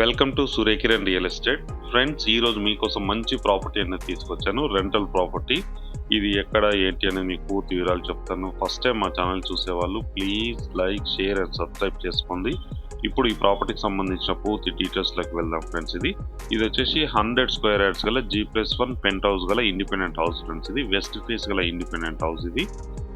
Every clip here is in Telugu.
Welcome to Suryakiran real estate. Friends ఈరోజు మీకోసం మంచి ప్రాపర్టీ అనేది తీసుకొచ్చాను రెంటల్ ప్రాపర్టీ. ఇది ఎక్కడ ఏంటి అనేది మీకు పూర్తి వివరాలు చెప్తాను. ఫస్ట్ టైం మా ఛానల్ చూసేవాళ్ళు please like share and subscribe చేసుకోండి. ఇప్పుడు ఈ ప్రాపర్టీకి సంబంధించిన పూర్తి డీటెయిల్స్లోకి వెళ్దాం ఫ్రెండ్స్ ఇది. ఇది వచ్చేసి హండ్రెడ్ స్క్వేర్ యార్డ్స్ గల G plus one penthouse గల ఇండిపెండెంట్ హౌస్ ఫ్రెండ్స్ ఇది. వెస్ట్ ఫేస్ గల ఇండిపెండెంట్ హౌస్ ఇది.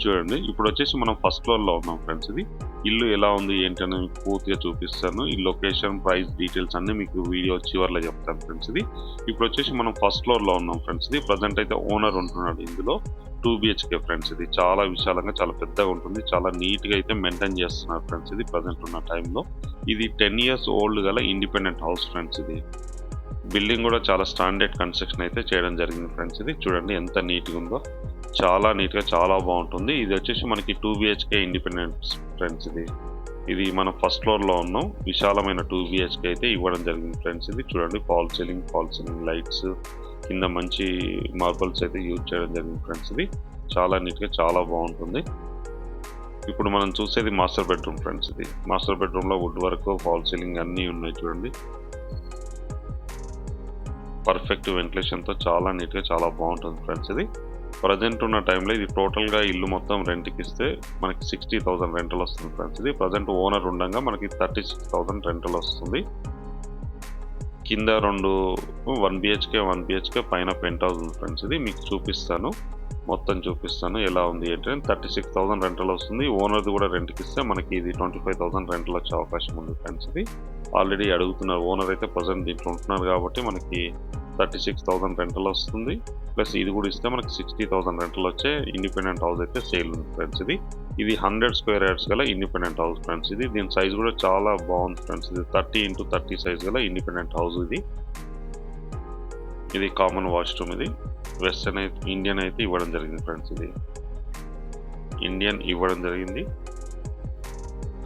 చూడండి. ఇప్పుడు వచ్చేసి మనం ఫస్ట్ ఫ్లోర్లో ఉన్నాం ఫ్రెండ్స్ ఇది. ఇల్లు ఎలా ఉంది ఏంటని మీకు పూర్తిగా చూపిస్తాను. ఈ లొకేషన్ ప్రైస్ డీటెయిల్స్ అన్ని మీకు వీడియో చివరిలో చెప్తాను ఫ్రెండ్స్ ఇది. ఇప్పుడు వచ్చేసి మనం ఫస్ట్ ఫ్లోర్లో ఉన్నాం ఫ్రెండ్స్ ఇది. ప్రజెంట్ అయితే ఓనర్ ఉంటున్నాడు ఇందులో. టూ బిహెచ్కే ఫ్రెండ్స్ ఇది. చాలా విశాలంగా చాలా పెద్దగా ఉంటుంది. చాలా నీట్గా అయితే మెయింటైన్ చేస్తున్నారు ఫ్రెండ్స్ ఇది ప్రజెంట్ ఉన్న టైంలో ఇది టెన్ ఇయర్స్ ఓల్డ్ గల ఇండిపెండెంట్ హౌస్ ఫ్రెండ్స్ ఇది. బిల్డింగ్ కూడా చాలా స్టాండర్డ్ కన్స్ట్రక్షన్ అయితే చేయడం జరిగింది ఫ్రెండ్స్ ఇది. చూడండి ఎంత నీట్గా ఉందో. చాలా నీట్గా చాలా బాగుంటుంది. ఇది వచ్చేసి మనకి టూ బిహెచ్కే ఇండిపెండెంట్ ఫ్రెండ్స్ ఇది. ఇది మనం ఫస్ట్ ఫ్లోర్లో ఉన్నాం. విశాలమైన టూ బిహెచ్కే అయితే ఇవ్వడం జరిగింది ఫ్రెండ్స్ ఇది. చూడండి fall ceiling fall ceiling lights కింద మంచి మార్బల్స్ అయితే యూజ్ చేయడం జరిగింది ఫ్రెండ్స్ ఇది. చాలా నీట్గా చాలా బాగుంటుంది. ఇప్పుడు మనం చూసేది మాస్టర్ బెడ్రూమ్ ఫ్రెండ్స్ ఇది. మాస్టర్ బెడ్రూమ్లో వుడ్ వర్క్ ఫాల్ సీలింగ్ అన్నీ ఉన్నాయి చూడండి. పర్ఫెక్ట్ వెంటిలేషన్తో చాలా నీట్గా చాలా బాగుంటుంది ఫ్రెండ్స్ ఇది. ప్రజెంట్ ఉన్న టైంలో ఇది టోటల్గా ఇల్లు మొత్తం రెంట్కి ఇస్తే మనకి సిక్స్టీ థౌసండ్ రెంటల్ వస్తుంది ఫ్రెండ్స్ ఇది ప్రజెంట్ ఓనర్ ఉండగా మనకి థర్టీ సిక్స్ థౌసండ్ రెంటల్ వస్తుంది. కింద రెండు వన్ బిహెచ్కే వన్ బిహెచ్కే పైన పెంట్ హౌస్ ఉంది ఫ్రెండ్స్ ఇది మీకు చూపిస్తాను. మొత్తం చూపిస్తాను ఎలా ఉంది ఏంటంటే థర్టీ సిక్స్ థౌసండ్ రెంటల్ వస్తుంది. ఓనర్ది కూడా రెంట్కి ఇస్తే మనకి ఇది ట్వంటీ ఫైవ్ థౌసండ్ రెంటల్ వచ్చే అవకాశం ఉంది ఫ్రెండ్స్ ఇది ఆల్రెడీ అడుగుతున్నారు ఓనర్ అయితే ప్రజెంట్ దీంట్లో ఉంటున్నారు కాబట్టి మనకి థర్టీ సిక్స్ థౌసండ్ రెంటల్ వస్తుంది. ప్లస్ ఇది కూడా ఇస్తే మనకి సిక్స్టీ థౌసండ్ రెంటల్ వచ్చే ఇండిపెండెంట్ హౌస్ అయితే సేల్ ఉంది ఫ్రెండ్స్ ఇది. ఇది హండ్రెడ్ స్క్వేర్ యార్డ్స్ గల ఇండిపెండెంట్ హౌస్ ఫ్రెండ్స్ ఇది. దీని సైజ్ కూడా చాలా బాగుంది ఫ్రెండ్స్ ఇది. థర్టీ ఇంటూ థర్టీ సైజ్ గల ఇండిపెండెంట్ హౌస్ ఇది. ఇది కామన్ వాష్రూమ్ ఇది. వెస్టర్న్ అయితే ఇండియన్ అయితే ఇవ్వడం జరిగింది ఫ్రెండ్స్ ఇది. ఇండియన్ ఇవ్వడం జరిగింది.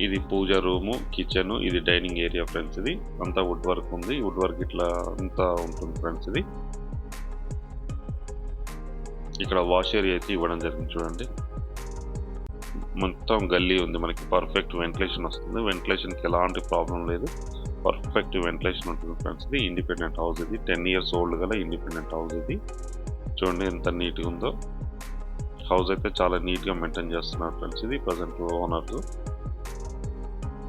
ఇది పూజ రూము కిచెన్ ఇది డైనింగ్ ఏరియా ఫ్రెండ్స్ ఇది. అంతా వుడ్ వర్క్ ఉంది. వుడ్ వర్క్ ఇట్లా అంతా ఉంటుంది ఫ్రెండ్స్ ఇది. ఇక్కడ వాష్ ఏరియా అయితే ఇవ్వడం జరిగింది చూడండి. మొత్తం గల్లీ ఉంది. మనకి పర్ఫెక్ట్ వెంటిలేషన్ వస్తుంది. వెంటిలేషన్కి ఎలాంటి ప్రాబ్లం లేదు. పర్ఫెక్ట్ వెంటిలేషన్ ఉంటుంది ఫ్రెండ్స్ ఇది. ఇండిపెండెంట్ హౌస్ ఇది. టెన్ ఇయర్స్ ఓల్డ్ గల ఇండిపెండెంట్ హౌస్ ఇది. చూడండి ఎంత నీట్గా ఉందో. హౌస్ అయితే చాలా నీట్గా మెయింటైన్ చేస్తున్నారు ఫ్రెండ్స్ ఇది. ప్రజెంట్ ఓనర్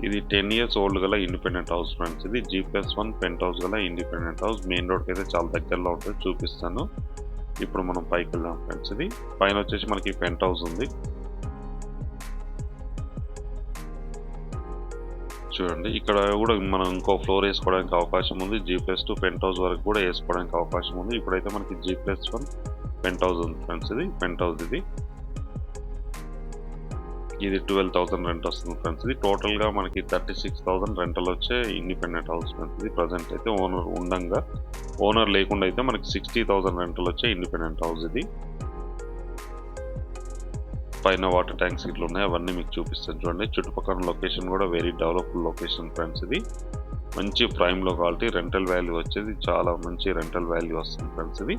ఇది టెన్ ఇయర్స్ ఓల్డ్ గల ఇండిపెండెంట్ హౌస్ ఫ్రెండ్స్ ఇది G plus one penthouse గల ఇండిపెండెంట్ హౌస్ మెయిన్ రోడ్కి అయితే చాలా దగ్గరలో ఉంటుంది చూపిస్తాను. ఇప్పుడు మనం పైకి వెళ్దాం ఫ్రెండ్స్ ఇది పైన వచ్చేసి మనకి పెంట్ హౌస్ ఉంది. చూడండి ఇక్కడ కూడా మనం ఇంకో ఫ్లోర్ వేసుకోవడానికి అవకాశం ఉంది. G plus two penthouse వరకు కూడా వేసుకోవడానికి అవకాశం ఉంది. ఇప్పుడైతే మనకి G plus one penthouse ఉంది ఫ్రెండ్స్ ఇది పెంట్ హౌస్ ఇది. ఇది ట్వెల్వ్ థౌసండ్ రెంట్ వస్తుంది ఫ్రెండ్స్ ఇది టోటల్గా మనకి థర్టీ సిక్స్ థౌసండ్ రెంటల్ వచ్చే ఇండిపెండెంట్ హౌస్ ఫ్రెండ్స్ ఇది ప్రజెంట్ అయితే ఓనర్ ఉండంగా. ఓనర్ లేకుండా అయితే మనకి సిక్స్టీ థౌసండ్ రెంటల్ వచ్చే ఇండిపెండెంట్ హౌస్ ఇది. పైన వాటర్ ట్యాంక్స్ ఇట్లా ఉన్నాయి. అవన్నీ మీకు చూపిస్తాను చూడండి. చుట్టుపక్కల లొకేషన్ కూడా వెరీ డెవలప్డ్ లొకేషన్ ఫ్రెండ్స్ ఇది. మంచి ప్రైమ్లో క్వాలిటీ రెంటల్ వాల్యూ వచ్చేది. చాలా మంచి రెంటల్ వాల్యూ వస్తుంది ఫ్రెండ్స్ ఇది.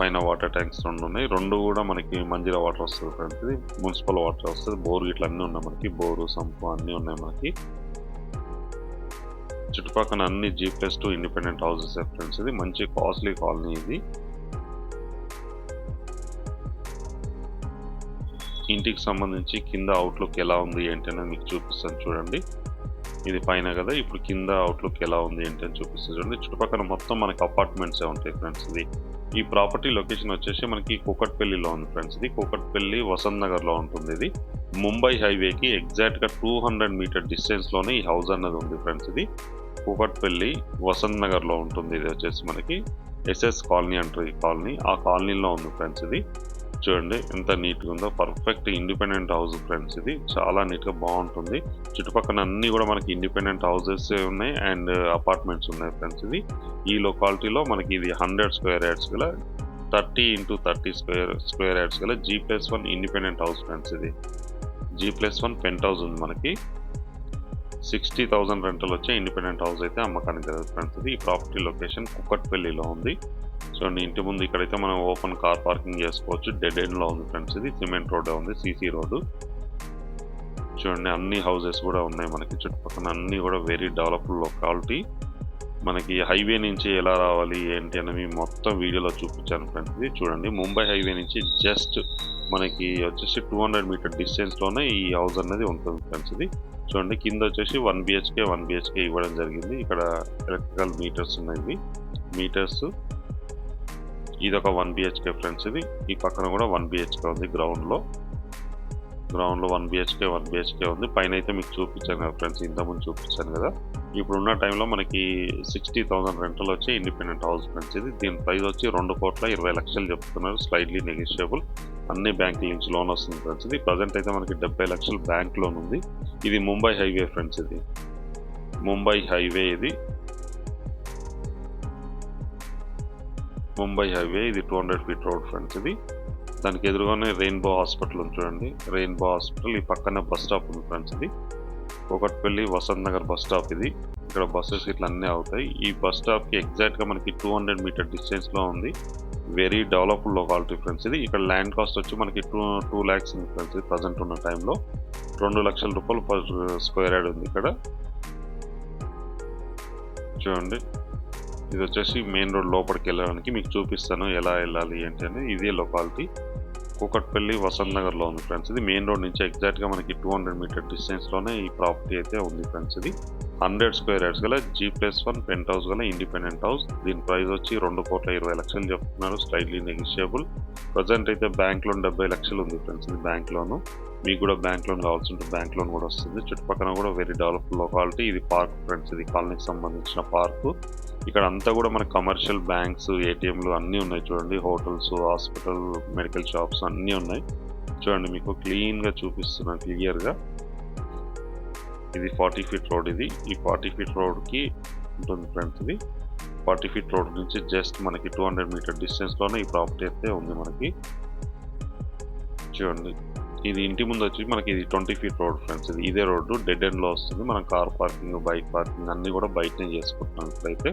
పైన వాటర్ ట్యాంక్స్ రెండు ఉన్నాయి. రెండు కూడా మనకి మంజీరా వాటర్ వస్తుంది ఫ్రెండ్స్. ఇది మున్సిపల్ వాటర్ వస్తుంది. బోర్ ఇట్లా అన్నీ ఉన్నాయి మనకి. బోరు సంపు అన్నీ ఉన్నాయి మనకి. చుట్టుపక్కల అన్ని G plus two independent houses friends ఇది. మంచి కాస్ట్లీ కాలనీ ఇది. ఇంటికి సంబంధించి కింద అవుట్లుక్ ఎలా ఉంది ఏంటి అనేది మీకు చూపిస్తాను చూడండి. ఇది పైన కదా. ఇప్పుడు కింద అవుట్లుక్ ఎలా ఉంది ఏంటి అని చూపిస్తాను చూడండి. చుట్టుపక్కల మొత్తం మనకి అపార్ట్మెంట్సే ఉంటాయి ఫ్రెండ్స్ ఇది. ఈ ప్రాపర్టీ లొకేషన్ వచ్చేసి మనకి కూకట్పల్లిలో ఉంది ఫ్రెండ్స్ ఇది కూకట్పల్లి వసంత్ నగర్లో ఉంటుంది ఇది. ముంబై హైవేకి ఎగ్జాక్ట్గా టూ హండ్రెడ్ మీటర్ డిస్టెన్స్లోనే ఈ హౌస్ అన్నది ఉంది ఫ్రెండ్స్ ఇది కూకట్పల్లి వసంత్ నగర్లో ఉంటుంది ఇది వచ్చేసి మనకి ఎస్ఎస్ కాలనీ అంటారు ఈ కాలనీ. ఆ కాలనీలో ఉంది ఫ్రెండ్స్ ఇది. చూడండి ఎంత నీట్గా ఉందో. పర్ఫెక్ట్ ఇండిపెండెంట్ హౌస్ ఫ్రెండ్స్ ఇది. చాలా నీట్గా బాగుంటుంది. చుట్టుపక్కల అన్నీ కూడా మనకి ఇండిపెండెంట్ హౌసెస్ ఉన్నాయి అండ్ అపార్ట్మెంట్స్ ఉన్నాయి ఫ్రెండ్స్ ఇది. ఈ లొకాలిటీలో మనకి ఇది హండ్రెడ్ స్క్వేర్ యార్డ్స్ గల thirty into thirty square square yards గల G plus one independent house friends ఇది. G plus one penthouse ఉంది మనకి. సిక్స్టీ థౌసండ్ రెంటల్ వచ్చే ఇండిపెండెంట్ హౌస్ అయితే అమ్మకానికి జరుగుతుంది ఫ్రెండ్స్ ఇది. ఈ ప్రాపర్టీ లొకేషన్ కుక్కట్పల్లిలో ఉంది. చూడండి ఇంటి ముందు ఇక్కడైతే మనం ఓపెన్ కార్ పార్కింగ్ చేసుకోవచ్చు. డెడ్ ఎండ్లో ఉంది ఫ్రెండ్స్ ఇది. సిమెంట్ రోడ్ ఉంది సీసీ రోడ్డు. చూడండి అన్ని హౌసెస్ కూడా ఉన్నాయి మనకి. చుట్టుపక్కల అన్ని కూడా వెరీ డెవలప్డ్ లొకాలిటీ మనకి హైవే నుంచి ఎలా రావాలి ఏంటి అనేవి మొత్తం వీడియోలో చూపించాను ఫ్రెండ్స్. ఇది చూడండి ముంబై హైవే నుంచి జస్ట్ మనకి వచ్చేసి టూ హండ్రెడ్ మీటర్ డిస్టెన్స్లోనే ఈ హౌస్ అనేది ఉంటుంది ఫ్రెండ్స్ ఇది. చూడండి కింద వచ్చేసి వన్ బిహెచ్కే వన్ బిహెచ్కే ఇవ్వడం జరిగింది. ఇక్కడ ఎలక్ట్రికల్ మీటర్స్ ఉన్నాయి. మీటర్స్ ఇది ఒక వన్ బిహెచ్కే ఫ్రెండ్స్ ఇది. ఈ పక్కన కూడా వన్ బిహెచ్కే ఉంది గ్రౌండ్లో. గ్రౌండ్లో వన్ బిహెచ్కే వన్ బిహెచ్కే ఉంది. పైన అయితే మీకు చూపించాను కదా ఫ్రెండ్స్ ఇంతకుముందు చూపించాను కదా. ఇప్పుడు ఉన్న టైంలో మనకి సిక్స్టీ థౌసండ్ రెంటల్ వచ్చి ఇండిపెండెంట్ హౌస్ ఫ్రెండ్స్ ఇది దీని ప్రైస్ వచ్చి రెండు కోట్ల ఇరవై లక్షలు చెప్తున్నారు. Slightly negotiable. అన్ని బ్యాంకుల నుంచి లోన్ వస్తుంది ఫ్రెండ్స్ ఇది. ప్రజెంట్ అయితే మనకి డెబ్బై లక్షలు బ్యాంక్ లోన్ ఉంది. ఇది ముంబై హైవే ఫ్రెండ్స్ ఇది. ముంబై హైవే ఇది. ముంబై హైవే ఇది two hundred feet road friends ఇది. దానికి ఎదురుగానే రెయిన్బో హాస్పిటల్ ఉంది చూడండి. రెయిన్బో హాస్పిటల్ ఈ పక్కనే బస్ స్టాప్ ఉంది ఫ్రెండ్స్ ఇది. ఒకటిపల్లి వసంత్ నగర్ బస్ స్టాప్ ఇది. ఇక్కడ బస్సెస్ ఇట్లా అన్నీ అవుతాయి. ఈ బస్ స్టాప్కి ఎగ్జాక్ట్గా మనకి టూ హండ్రెడ్ మీటర్ డిస్టెన్స్లో ఉంది. వెరీ డెవలప్డ్ లొకాలిటీ ఫ్రెండ్స్ ఇది. ఇక్కడ ల్యాండ్ కాస్ట్ వచ్చి మనకి టూ టూ ల్యాక్స్ ఉంది ఫ్రెండ్స్ ప్రజెంట్ ఉన్న టైంలో రెండు లక్షల రూపాయలు పర్ స్క్వేర్ యార్డ్ ఉంది ఇక్కడ. చూడండి. ఇది వచ్చేసి మెయిన్ రోడ్ లోపలికి వెళ్ళడానికి మీకు చూపిస్తాను ఎలా వెళ్ళాలి ఏంటి అని. ఇదే లొకాలిటీ కూకట్పల్లి వసంత్ నగర్లో ఉంది ఫ్రెండ్స్ ఇది. మెయిన్ రోడ్ నుంచి ఎగ్జాక్ట్గా మనకి టూ హండ్రెడ్ మీటర్ డిస్టెన్స్లోనే ఈ ప్రాపర్టీ అయితే ఉంది ఫ్రెండ్స్ ఇది. హండ్రెడ్ స్క్వేర్ యార్డ్స్ గల G plus one penthouse గల ఇండిపెండెంట్ హౌస్ దీని ప్రైస్ వచ్చి రెండు కోట్ల ఇరవై లక్షలు చెప్తున్నారు. స్లైట్లీ నెగిషియబుల్ ప్రజెంట్ అయితే బ్యాంక్ లోన్ డెబ్బై లక్షలు ఉంది ఫ్రెండ్స్ ఇది బ్యాంక్ లోను మీకు కూడా బ్యాంక్ లోన్ కావాల్సి ఉంటే బ్యాంక్ లోన్ కూడా వస్తుంది. చుట్టుపక్కల కూడా వెరీ డెవలప్డ్ లొకాలిటీ ఇది పార్క్ ఫ్రెండ్స్ ఇది. కాలనీకి సంబంధించిన పార్కు ఇక్కడ అంతా కూడా మన కమర్షియల్ బ్యాంక్స్ ఏటీఎంలు అన్నీ ఉన్నాయి చూడండి. హోటల్స్ హాస్పిటల్ మెడికల్ షాప్స్ అన్నీ ఉన్నాయి. చూడండి మీకు క్లీన్గా చూపిస్తున్నాను క్లియర్గా ఇది ఫార్టీ ఫీట్ రోడ్ ఇది. ఈ ఫార్టీ ఫీట్ రోడ్కి ఉంటుంది ఫ్రెండ్స్ ఇది. ఫార్టీ ఫీట్ రోడ్ నుంచి జస్ట్ మనకి టూ హండ్రెడ్ మీటర్ డిస్టెన్స్లోనే ఈ ప్రాపర్టీ అయితే ఉంది మనకి. చూడండి. ఇది ఇంటి ముందు వచ్చి మనకి ఇది ట్వంటీ ఫీట్ రోడ్ ఫ్రెండ్స్. ఇది ఇదే రోడ్డు. డెడ్ ఎండ్లో వస్తుంది. మనం కార్ పార్కింగ్ బైక్ పార్కింగ్ అన్నీ కూడా బయటనే చేసుకుంటున్నాం ఇప్పుడైతే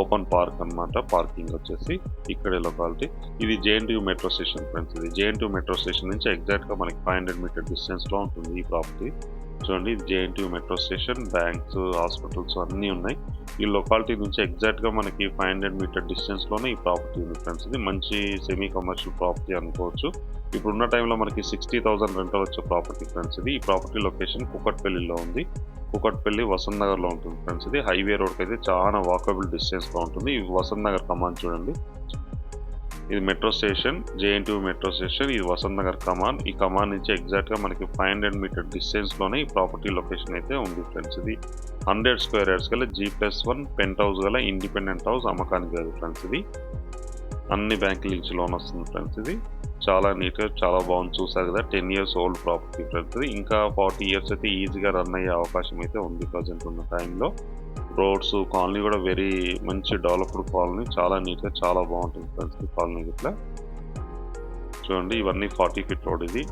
ఓపెన్ పార్క్ అన్నమాట. పార్కింగ్ వచ్చేసి ఇక్కడే లొకాలిటీ ఇది జేఎన్టీయూ మెట్రో స్టేషన్ ఫ్రెండ్స్. ఇది జేఎన్టీయూ మెట్రో స్టేషన్ నుంచి ఎగ్జాక్ట్గా మనకి ఫైవ్ హండ్రెడ్ మీటర్ డిస్టెన్స్లో ఉంటుంది ఈ ప్రాపర్టీ చూడండి ఇది JNT metro station banks hospitals అన్నీ ఉన్నాయి. ఈ లొకాలిటీ నుంచి ఎగ్జాక్ట్గా మనకి ఫైవ్ హండ్రెడ్ మీటర్ డిస్టెన్స్లోనే ఈ ప్రాపర్టీ ఉంది ఫ్రెండ్స్ ఇది మంచి సెమీ కమర్షియల్ ప్రాపర్టీ అనుకోవచ్చు. ఇప్పుడున్న టైంలో మనకి సిక్స్టీ థౌసండ్ రెంటల్ వచ్చే ప్రాపర్టీ ఫ్రెండ్స్ ఇది ఈ ప్రాపర్టీ లొకేషన్ కుకట్పల్లిలో ఉంది. కుకట్పల్లి వసంత్ నగర్లో ఉంటుంది ఫ్రెండ్స్ ఇది హైవే రోడ్కి అయితే చాలా వాకబుల్ డిస్టెన్స్లో ఉంటుంది. ఈ వసంత్ నగర్ కమాన్ చూడండి. ఇది metro station JNT metro station ఇది వసంత్ నగర్ కమాన్. ఈ కమాన్ నుంచి ఎగ్జాక్ట్గా మనకి ఫైవ్ హండ్రెడ్ మీటర్ డిస్టెన్స్లోనే ఈ ప్రాపర్టీ లొకేషన్ అయితే ఉంది ఫ్రెండ్స్. ఇది హండ్రెడ్ స్క్వేర్ యార్డ్స్ గల G plus one penthouse గల ఇండిపెండెంట్ హౌస్ అమ్మకానికి కాదు ఫ్రెండ్స్ ఇది. అన్ని బ్యాంకుల నుంచి లోన్ వస్తుంది ఫ్రెండ్స్ ఇది. చాలా నీట్గా చాలా బాగుంది. చూసారు కదా ten years old property friends ఇంకా ఫార్టీ ఇయర్స్ అయితే ఈజీగా రన్ అయ్యే అవకాశం అయితే ఉంది ప్రజెంట్ ఉన్న టైంలో రోడ్స్ కాలనీ కూడా వెరీ మంచి డెవలప్డ్ కాలనీ చాలా నీట్గా చాలా బాగుంటుంది ఫ్రెండ్స్ ఈ కాలనీ ఇట్లా చూడండి ఇవన్నీ ఫార్టీ ఫీట్ రోడ్ ఇది.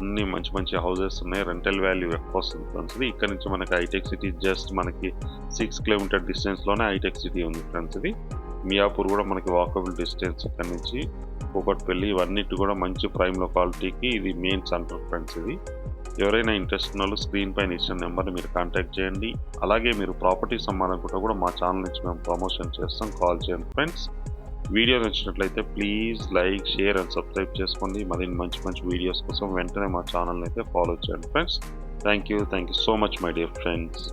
అన్ని మంచి మంచి హౌసెస్ ఉన్నాయి. రెంటల్ వాల్యూ ఎక్కువ వస్తుంది ఫ్రెండ్స్ ఇది ఇక్కడ నుంచి మనకి హైటెక్ సిటీ జస్ట్ మనకి సిక్స్ కిలోమీటర్ డిస్టెన్స్లోనే హైటెక్ సిటీ ఉంది ఫ్రెండ్స్ ఇది. మియాపూర్ కూడా మనకి వాకబుల్ డిస్టెన్స్ ఇక్కడ నుంచి కూకట్పల్లి ఇవన్నిటి కూడా మంచి ప్రైమ్ లొకాలిటీకి ఇది మెయిన్ సెంటర్ ఫ్రెండ్స్ ఇది. ఎవరైనా ఇంట్రెస్ట్ ఉన్న వాళ్ళు స్క్రీన్ పైన ఇచ్చిన నెంబర్ని మీరు కాంటాక్ట్ చేయండి. అలాగే మీరు ప్రాపర్టీ సంబంధించిన కూడా మా ఛానల్ నుంచి మేము ప్రమోషన్ చేస్తాం. కాల్ చేయండి ఫ్రెండ్స్ వీడియో నచ్చినట్లయితే please like share and subscribe చేసుకోండి. మరిన్ని మంచి మంచి వీడియోస్ కోసం వెంటనే మా ఛానల్ని అయితే ఫాలో చేయండి friends thank you thank you so much my dear friends